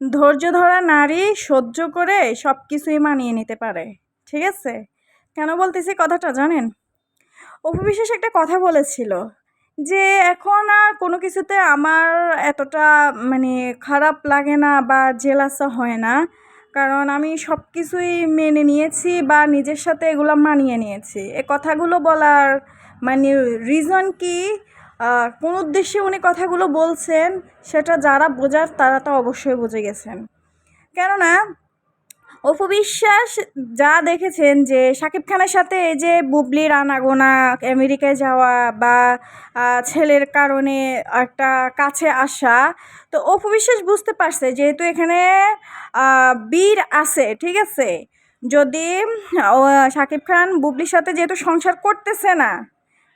ধৈর্য ধরা নারী সহ্য করে সব কিছুই মানিয়ে নিতে পারে, ঠিক আছে? কেন বলতেছি কথাটা জানেন? অপুবিশ্বাস একটা কথা বলেছিল যে এখন আর কোনো কিছুতে আমার এতটা মানে খারাপ লাগে না বা জেলাসা হয় না, কারণ আমি সব কিছুই মেনে নিয়েছি বা নিজের সাথে এগুলো মানিয়ে নিয়েছি। এ কথাগুলো বলার মানে রিজন কি? কোন উদ্দেশ্যে উনি কথাগুলো বলছেন, সেটা যারা বোঝার তারা তো অবশ্যই বুঝে গেছেন। কেননা অপু বিশ্বাস যা দেখেছেন যে শাকিব খানের সাথে এই যে বুবলির আনাগোনা আমেরিকায় যাওয়া বা ছেলের কারণে একটা কাছে আসা, তো অপু বিশ্বাস বুঝতে পারছে যেহেতু এখানে বীর আছে, ঠিক আছে? যদি শাকিব খান বুবলির সাথে যেহেতু সংসার করতেছে না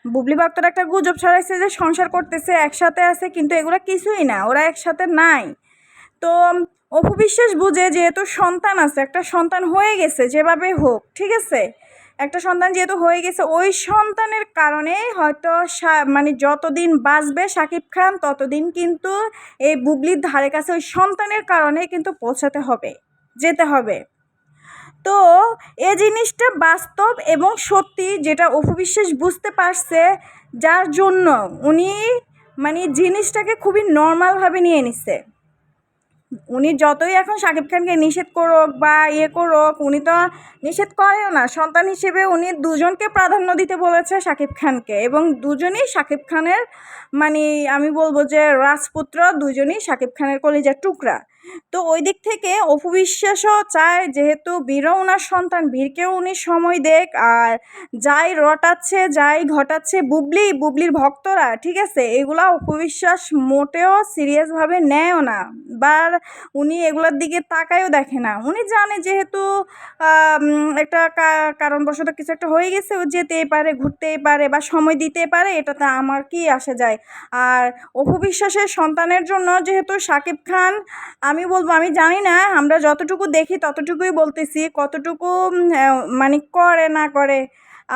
বুবলি ভক্তর একটা গুজব ছড়াইছে যে সংসার করতেছে, একসাথে আছে, কিন্তু এগুলো কিছুই না, ওরা একসাথে নাই। তো অপু বিশ্বাস বুঝে যেহেতু সন্তান আছে, একটা সন্তান হয়ে গেছে, যেভাবে হোক, ঠিক আছে? একটা সন্তান যেহেতু হয়ে গেছে, ওই সন্তানের কারণে হয়তো মানে যতদিন বাঁচবে শাকিব খান, ততদিন কিন্তু এই বুবলির ধারে কাছে ওই সন্তানের কারণে কিন্তু পৌঁছাতে হবে, যেতে হবে। তো এ জিনিসটা বাস্তব এবং সত্যি যেটা অপু বিশ্বাস বুঝতে পারছে, যার জন্য উনি মানে জিনিসটাকে খুবই নর্মালভাবে নিয়ে নিচ্ছে উনি যতই এখন শাকিব খানকে নিষেধ করুক বা ইয়ে করুক, উনি তো নিষেধ করেও না। সন্তান হিসেবে উনি দুজনকে প্রাধান্য দিতে বলেছে শাকিব খানকে এবং দুজনই শাকিব খানের মানে আমি বলব যে রাজপুত্র, দুজনই শাকিব খানের কলিজার টুকরা। তো ওই দিক থেকে অপু বিশ্বাসও চায়, যেহেতু বীরও ওনার সন্তান, বীরকেও উনি সময় দেখ আর যাই রটাচ্ছে, যাই ঘটাচ্ছে, বুবলি, বুবলির ভক্তরা, ঠিক আছে, এগুলা অপবিশ্বাস মোটেও সিরিয়াসভাবে নেয়ও না বা উনি এগুলোর দিকে তাকায়ও দেখে না। উনি জানে যেহেতু একটা কারণবশত কিছু একটা হয়ে গেছে, ও যেতেই পারে, ঘুরতেই পারে বা সময় দিতে পারে, এটাতে আমার কি আসে যায়? আর অপবিশ্বাসের সন্তানের জন্য যেহেতু সাকিব খান আমি বলব, আমি জানি না, আমরা যতটুকু দেখি ততটুকুই বলতেছি, কতটুকু মানে করে না করে,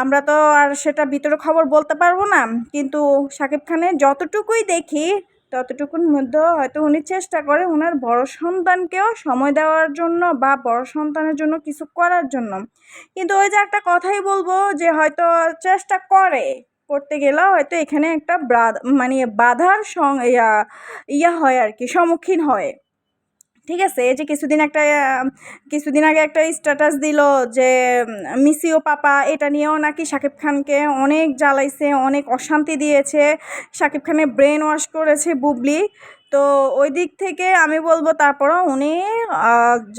আমরা তো আর সেটা ভিতরে খবর বলতে পারব না। কিন্তু শাকিব খানের যতটুকুই দেখি, ততটুকুর মধ্যে হয়তো উনি চেষ্টা করে ওনার বড় সন্তানকেও সময় দেওয়ার জন্য বা বড় সন্তানের জন্য কিছু করার জন্য। কিন্তু ওই যে একটা কথাই বলব যে হয়তো চেষ্টা করে, করতে গেলেও হয়তো এখানে একটা মানে বাধার সং, ইয়া ইয়া হয় আর কি, সম্মুখীন হয়। ঠিক আছে, এই যে কিছুদিন একটা, কিছুদিন আগে একটা স্ট্যাটাস দিল যে মিসিও পাপা, এটা নিয়েও নাকি শাকিব খানকে অনেক জ্বালাইছে, অনেক অশান্তি দিয়েছে। শাকিব খানের ব্রেন ওয়াশ করেছে বুবলি। তো ওই দিক থেকে আমি বলব তারপরও উনি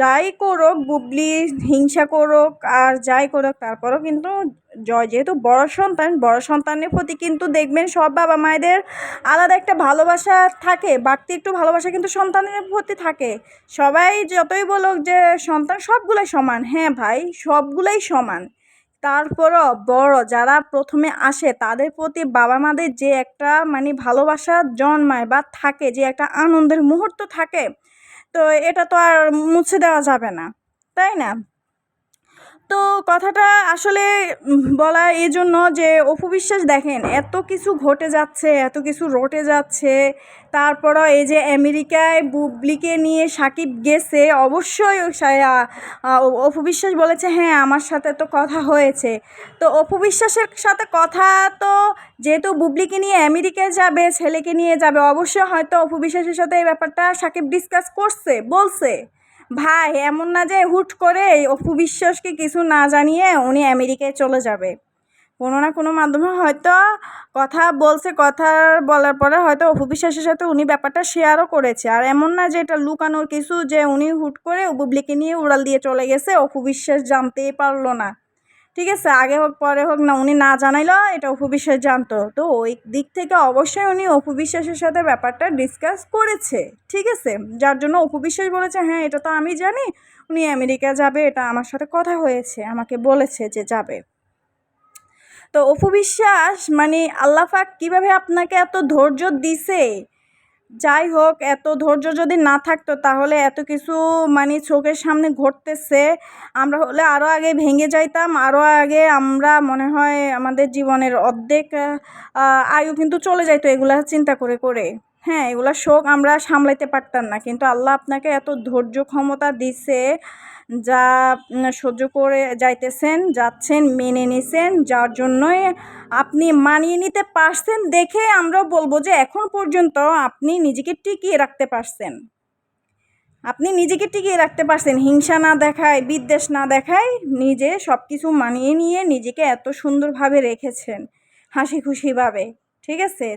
যাই করুক, বুবলি হিংসা করুক আর যাই করুক, তারপরও কিন্তু জয় যেহেতু বড় সন্তান, বড় সন্তানের প্রতি কিন্তু দেখবেন সব বাবা মায়েদের আলাদা একটা ভালোবাসা থাকে, বাড়তি একটু ভালোবাসা কিন্তু সন্তানের প্রতি থাকে। সবাই যতই বলুক যে সন্তান সবগুলোই সমান হ্যাঁ ভাই, সবগুলোই সমান। তারপরও বড় যারা প্রথমে আসে, তাদের প্রতি বাবা মাদের যে একটা মানে ভালোবাসা জন্মায় বা থাকে, যে একটা আনন্দের মুহূর্ত থাকে, তো এটা তো আর মুছে দেওয়া যাবে না, তাই না? তো কথাটা আসলে বলা এই জন্য যে অপু বিশ্বাস দেখেন, এত কিছু ঘটে যাচ্ছে, এত কিছু রটে যাচ্ছে, তারপরও এই যে আমেরিকায় বুবলিকে নিয়ে সাকিব গেছে, অবশ্যই অপু বিশ্বাস বলেছে হ্যাঁ আমার সাথে তো কথা হয়েছে। তো অপু বিশ্বাসের সাথে কথা তো যেহেতু বুবলিকে নিয়ে আমেরিকায় যাবে, ছেলেকে নিয়ে যাবে, অবশ্যই হয়তো অপু বিশ্বাসের সাথে এই ব্যাপারটা সাকিব ডিসকাস করছে, বলছে। ভাই, এমন না যে হুট করে অপু বিশ্বাসকে কিছু না জানিয়ে উনি আমেরিকায় চলে যাবে। কোনো না কোনো মাধ্যমে হয়তো কথা বলছে, কথা বলার পরে হয়তো অপু বিশ্বাসের সাথে উনি ব্যাপারটা শেয়ারও করেছে। আর এমন না যে এটা লুকানোর কিছু যে উনি হুট করে বুবলিকে নিয়ে উড়াল দিয়ে চলে গেছে, অপু বিশ্বাস জানতেই পারল না। ঠিক আছে, আগে হোক, পরে হোক, না, উনি না জানাইলো, এটা অপু বিশ্বাস জানতো। তো ওই দিক থেকে অবশ্যই উনি অপু বিশ্বাসের সাথে ব্যাপারটা ডিসকাস করেছে, ঠিক আছে? যার জন্য অপু বিশ্বাস বলেছে হ্যাঁ এটা তো আমি জানি, উনি আমেরিকা যাবে, এটা আমার সাথে কথা হয়েছে, আমাকে বলেছে যে যাবে। তো অপু বিশ্বাস মানে আল্লাহ পাক কীভাবে আপনাকে এত ধৈর্য দিছে? যাই হোক, এত ধৈর্য যদি না থাকতো তাহলে এত কিছু মানে চোখের সামনে ঘটতেছে। আমরা হলে আরও আগে ভেঙে যাইতাম আরও আগে আমরা মনে হয় আমাদের জীবনের অর্ধেক আয়ু কিন্তু চলে যাইতো এগুলা চিন্তা করে করে। হ্যাঁ এগুলা শোক আমরা সামলাইতে পারতাম না, কিন্তু আল্লাহ আপনাকে এত ধৈর্য ক্ষমতা দিছে। যা সহ্য করে যাইতেছেন, যাচ্ছেন, মেনে নিছেন, যার জন্যই আপনি মানিয়ে নিতে পারছেন দেখে আমরা বলব যে এখন পর্যন্ত আপনি নিজেকে টিকিয়ে রাখতে পারছেন। আপনি নিজেকে টিকিয়ে রাখতে পারছেন। হিংসা না দেখায়, বিদ্বেষ না দেখায়, নিজে সব কিছু মানিয়ে নিয়ে নিজেকে এত সুন্দরভাবে রেখেছেন হাসি খুশিভাবে ঠিক আছে?